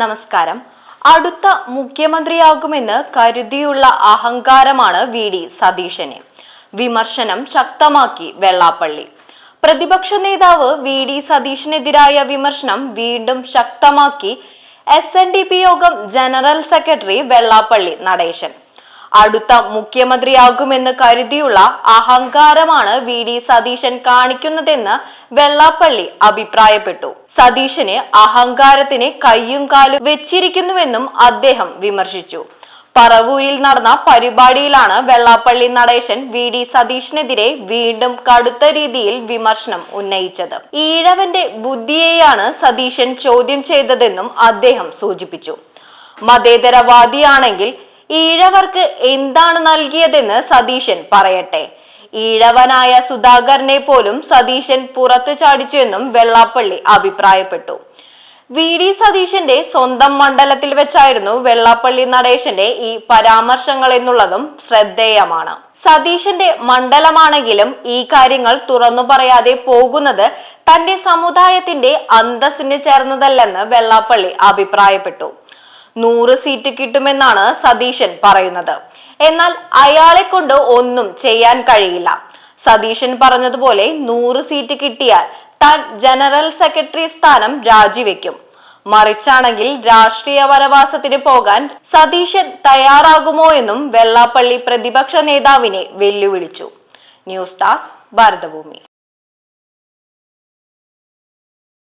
നമസ്കാരം. അടുത്ത മുഖ്യമന്ത്രിയാകുമെന്ന് കരുതിയുള്ള അഹങ്കാരമാണ് വി ഡി സതീശന്. വിമർശനം ശക്തമാക്കി വെള്ളാപ്പള്ളി. പ്രതിപക്ഷ നേതാവ് വി ഡി സതീഷിനെതിരായ വിമർശനം വീണ്ടും ശക്തമാക്കി എസ് എൻ ഡി പി യോഗം ജനറൽ സെക്രട്ടറി വെള്ളാപ്പള്ളി നടേശൻ. അടുത്ത മുഖ്യമന്ത്രിയാകുമെന്ന് കരുതിയുള്ള അഹങ്കാരമാണ് വി ഡി സതീശൻ കാണിക്കുന്നതെന്ന് വെള്ളാപ്പള്ളി അഭിപ്രായപ്പെട്ടു. സതീശന് അഹങ്കാരത്തിന് കയ്യും കാലും വെച്ചിരിക്കുന്നുവെന്നും അദ്ദേഹം വിമർശിച്ചു. പറവൂരിൽ നടന്ന പരിപാടിയിലാണ് വെള്ളാപ്പള്ളി നടേശൻ വി ഡി സതീഷിനെതിരെ വീണ്ടും കടുത്ത രീതിയിൽ വിമർശനം ഉന്നയിച്ചത്. ഈഴവന്റെ ബുദ്ധിയെയാണ് സതീശൻ ചോദ്യം ചെയ്തതെന്നും അദ്ദേഹം സൂചിപ്പിച്ചു. മതേതരവാദിയാണെങ്കിൽ ഈഴവർക്ക് എന്താണ് നൽകിയതെന്ന് സതീശൻ പറയട്ടെ. ഈഴവനായ സുധാകരനെ പോലും സതീശൻ പുറത്തു ചാടിച്ചുവെന്നും വെള്ളാപ്പള്ളി അഭിപ്രായപ്പെട്ടു. വി. ഡി. സതീശന്റെ സ്വന്തം മണ്ഡലത്തിൽ വെച്ചായിരുന്നു വെള്ളാപ്പള്ളി നടേശന്റെ ഈ പരാമർശങ്ങൾ എന്നുള്ളതും ശ്രദ്ധേയമാണ്. സതീശന്റെ മണ്ഡലമാണെങ്കിലും ഈ കാര്യങ്ങൾ തുറന്നു പറയാതെ പോകുന്നത് തന്റെ സമുദായത്തിന്റെ അന്തസ്സിന് ചേർന്നതല്ലെന്ന് വെള്ളാപ്പള്ളി അഭിപ്രായപ്പെട്ടു. നൂറ് സീറ്റ് കിട്ടുമെന്നാണ് സതീശൻ പറയുന്നത്. എന്നാൽ അയാളെ കൊണ്ട് ഒന്നും ചെയ്യാൻ കഴിയില്ല. സതീശൻ പറഞ്ഞതുപോലെ നൂറ് സീറ്റ് കിട്ടിയാൽ താൻ ജനറൽ സെക്രട്ടറി സ്ഥാനം രാജിവെക്കും. മറിച്ചാണെങ്കിൽ രാഷ്ട്രീയ വനവാസത്തിന് പോകാൻ സതീശൻ തയ്യാറാകുമോ എന്നും വെള്ളാപ്പള്ളി പ്രതിപക്ഷ നേതാവിനെ വെല്ലുവിളിച്ചു. News desk Bharatabhumi.